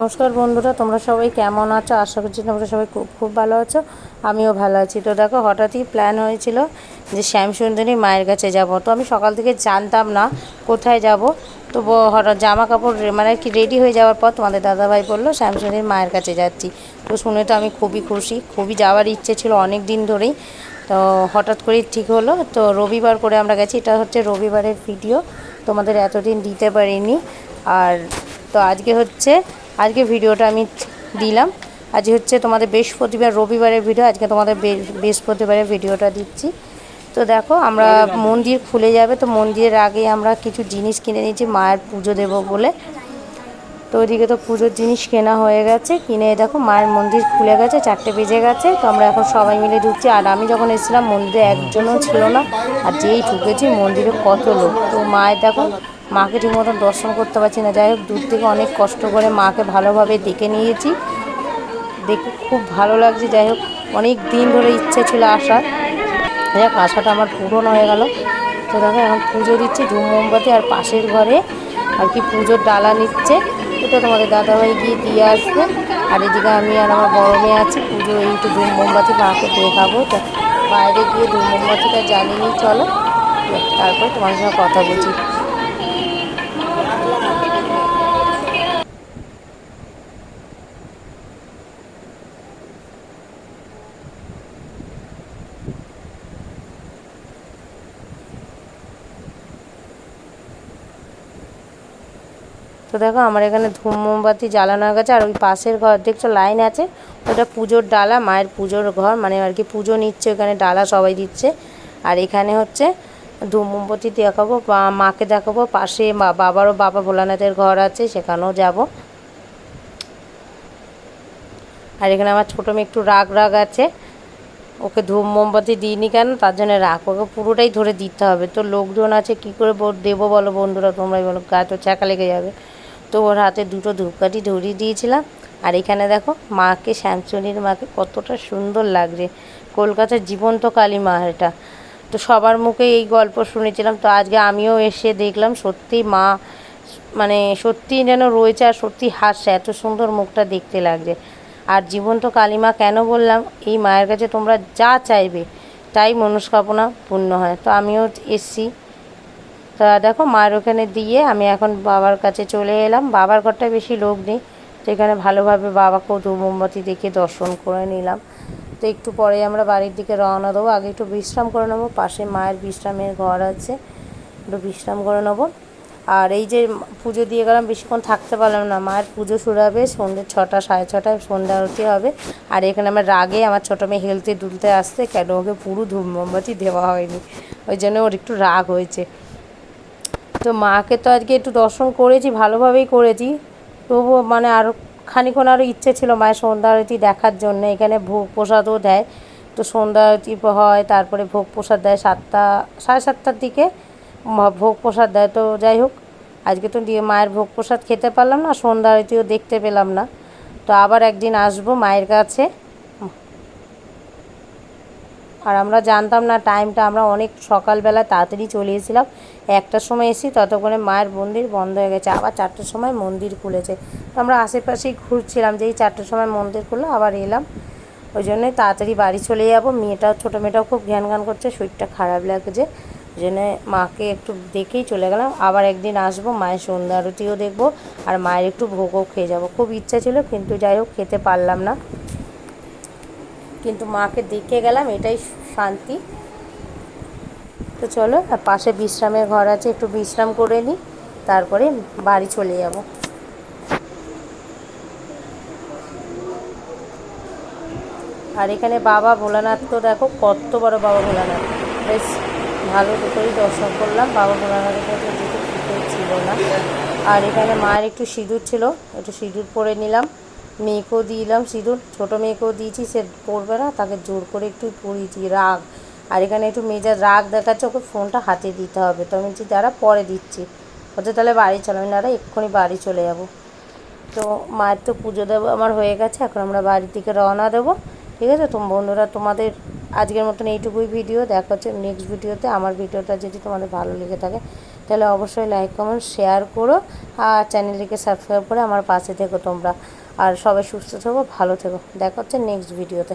নমস্কার বন্ধুরা, তোমরা সবাই কেমন আছো? আশা করছি তোমরা সবাই খুব খুব ভালো আছো, আমিও ভালো আছি। তো দেখো, হঠাৎই প্ল্যান হয়েছিল যে শ্যামসুন্দরী মায়ের কাছে যাব। তো আমি সকাল থেকে জানতাম না কোথায় যাব। তো হঠাৎ জামা কাপড় মানে কি রেডি হয়ে যাওয়ার পর তোমাদের দাদাভাই বলল শ্যামসুন্দরীর মায়ের কাছে যাচ্ছি। তো শুনে তো আমি খুবই খুশি, খুবই যাওয়ার ইচ্ছে ছিল অনেক দিন ধরেই। তো হঠাৎ করেই ঠিক হলো। তো রবিবার করে আমরা গেছি, এটা হচ্ছে রবিবারের ভিডিও তোমাদের এতদিন দিতে পারিনি। আর তো আজকে হচ্ছে আজকে ভিডিওটা আমি দিলাম। আজ হচ্ছে তোমাদের বৃহস্পতিবার, রবিবারের ভিডিও আজকে তোমাদের বৃহস্পতিবারের ভিডিওটা দিচ্ছি। তো দেখো, আমরা মন্দির খুলে যাবে, তো মন্দিরের আগে আমরা কিছু জিনিস কিনে নিয়েছি, মায়ের পুজো দেবো বলে। তো ওইদিকে তো পুজোর জিনিস কেনা হয়ে গেছে, কিনে দেখো, মায়ের মন্দির খুলে গেছে, চারটে বেজে গেছে, তো আমরা এখন সবাই মিলে ঢুকছি। আর আমি যখন এসেছিলাম, মন্দিরে একজনও ছিল না, আর যেই ঢুকেছি, মন্দিরে কত লোক। তো মায়ের দেখো মাকে ঠিক মতন দর্শন করতে পারছি না। যাই হোক, দূর থেকে অনেক কষ্ট করে মাকে ভালোভাবে দেখে নিয়েছি। দেখে খুব ভালো লাগছে। যাই হোক, অনেক দিন ধরে ইচ্ছে ছিল আসার। যাই হোক আশাটা আমার পূরণ হয়ে গেল। তো দেখো, এখন পুজো দিচ্ছে ধূম মোমবাতি আর পাশের ঘরে আর কি পুজোর ডালা নিচ্ছে। এটা তোমাদের দাদাভাই গিয়ে দিয়ে আসবে। আর এদিকে আমি আর আমার বড় মেয়ে আছি, পুজো এই একটু ধূম মোমবাতি মাকে দেখাবো। তো বাইরে গিয়ে ধূম মোমবাতিটা জ্বালিয়ে চলো। তারপর তোমার সঙ্গে কথা বলছি। দেখো আমার এখানে ধূম মোমবাতি জ্বালানো হয়ে গেছে, আর ওই পাশের ঘর দেখছ লাইন আছে? ওটা পুজোর ডালা, মায়ের পুজোর ঘর মানে আর কি পুজো নিচ্ছে ওখানে, ডালা সবাই দিচ্ছে। আর এখানে হচ্ছে ধূম মোমবাতি দেখাবো, বা মাকে দেখাবো, পাশে বাবারও বাবা ভোলানাথের ঘর আছে, সেখানেও যাব। আর এখানে আমার ছোটো মেয়ে একটু রাগ রাগ আছে, ওকে ধূপ মোমবাতি দিইনি কেন? তার জন্য রাখ ওকে পুরোটাই ধরে দিতে হবে। তো লোকজন আছে, কি করে দেবো বলো বন্ধুরা, তোমরাই বলো, গায়ে তো ছ্যাঁকা লেগে যাবে। তো ওর হাতে দুটো ধূপকাঠি ধরিয়ে দিয়েছিলাম। আর এখানে দেখো, মাকে শ্যামচুনির মাকে কতটা সুন্দর লাগছে। কলকাতার জীবন্ত কালী মা এটা। তো সবার মুখে এই গল্প শুনেছিলাম। তো আজকে আমিও এসে দেখলাম সত্যি মা মানে সত্যি যেন রয়েছে আর সত্যি হাসছে, এত সুন্দর মুখটা দেখতে লাগছে। আর জীবন্ত কালিমা কেন বললাম, এই মায়ের কাছে তোমরা যা চাইবে, তাই মনস্কামনা পূর্ণ হয়। তো আমিও এসছি। তা দেখো মায়ের ওখানে দিয়ে আমি এখন বাবার কাছে চলে এলাম। বাবার ঘরটায় বেশি লোক নেই। তো এখানে ভালোভাবে বাবাকেও ধূপ মোমবাতি দেখে দর্শন করে নিলাম। তো একটু পরে আমরা বাড়ির দিকে রওনা দেবো। আগে একটু বিশ্রাম করে নেব। পাশে মায়ের বিশ্রামের ঘর আছে। একটু বিশ্রাম করে নেব। আর এই যে পুজো দিয়ে গেলাম, বেশিক্ষণ থাকতে পারলাম না। মায়ের পুজো শুরু হবে সন্ধ্যে ছটা, সাড়ে ছটায় সন্ধ্যা আরতি হবে। আর এখানে আমার রাগে আমার ছোটো মেয়ে হেলতে দুলতে আসতে কেন ওকে পুরো ধূপ দেওয়া হয়নি। ওই জন্য ওর একটু রাগ হয়েছে। তো মাকে তো আজকে একটু দর্শন করেছি, ভালোভাবেই করেছি। তবুও মানে আরও খানিক্ষণ আরও ইচ্ছে ছিল মায়ের সন্ধ্যা আরতি দেখার জন্য। এখানে ভোগ প্রসাদও দেয়। তো সন্ধ্যা আরতি হয়, তারপরে ভোগ প্রসাদ দেয় সাতটা, সাড়ে সাতটার দিকে ভোগ প্রসাদ দেয়। তো যাই হোক, আজকে তো দিয়ে মায়ের ভোগ প্রসাদ খেতে পারলাম না সন্ধ্যা আরতিও দেখতে পেলাম না। তো আবার একদিন আসব মায়ের কাছে। আর আমরা জানতাম না টাইমটা আমরা অনেক সকালবেলা তাড়াতাড়ি চলে এসেছিলাম। একটার সময় এসি ততক্ষণে মায়ের মন্দির বন্ধ হয়ে গেছে। আবার চারটের সময় মন্দির খুলেছে। তো আমরা আশেপাশেই ঘুরছিলাম যে এই চারটের সময় মন্দির খুললো, আবার এলাম। ওই জন্যই তাড়াতাড়ি বাড়ি চলে যাব। মেয়েটাও, ছোটো মেয়েটাও খুব জ্ঞান গান করছে, শরীরটা খারাপ লাগছে। ওই জন্যে মাকে একটু দেখেই চলে গেলাম। আবার একদিন আসব, মায়ের সন্ধ্যা আরতিও দেখব, আর মায়ের একটু ভোগও খেয়ে যাব। খুব ইচ্ছা ছিল, কিন্তু যাই হোক, খেতে পারলাম না। কিন্তু মাকে দেখে গেলাম, এটাই শান্তি। তো চলো, আর পাশে বিশ্রামের ঘর আছে, একটু বিশ্রাম করে নিই তারপরে বাড়ি চলে যাব। আর এখানে বাবা ভোলানাথ তো দেখো, কত বড় বাবা ভোলানাথ। বেশ ভালো করেই দর্শন করলাম, বাবা ভোলানাথের কাছে ছিল না। আর এখানে মায়ের একটু সিঁদুর ছিল, একটু সিঁদুর পরে নিলাম। মেয়েকেও দিলাম, সিঁদুর। ছোটো মেয়েকেও দিয়েছি, সে পড়বে না, তাকে জোর করে একটু পড়িয়েছি, রাগ। আর এখানে একটু মেজার রাগ দেখাচ্ছে, ওকে ফোনটা হাতে দিতে হবে। তো আমি দাঁড়া, পরে দিচ্ছি। হচ্ছে তাহলে বাড়ি চলো। আমি দাঁড়া, এক্ষুনি বাড়ি চলে যাব। তো মায়ের তো পুজো দেবো আমার হয়ে গেছে, এখন আমরা বাড়ির দিকে রওনা দেবো। ঠিক আছে? তো বন্ধুরা, তোমাদের আজকের মতন এইটুকুই ভিডিও দেখা হচ্ছে নেক্সট ভিডিওতে আমার ভিডিওটা যদি তোমাদের ভালো লেগে থাকে, তাহলে অবশ্যই লাইক কমেন্ট শেয়ার করো। আর চ্যানেলটিকে সাবস্ক্রাইব করে আমার পাশে থেকো তোমরা। আর সবাই সুস্থ থেকো ভালো থেকো। দেখা হচ্ছে নেক্সট ভিডিওতে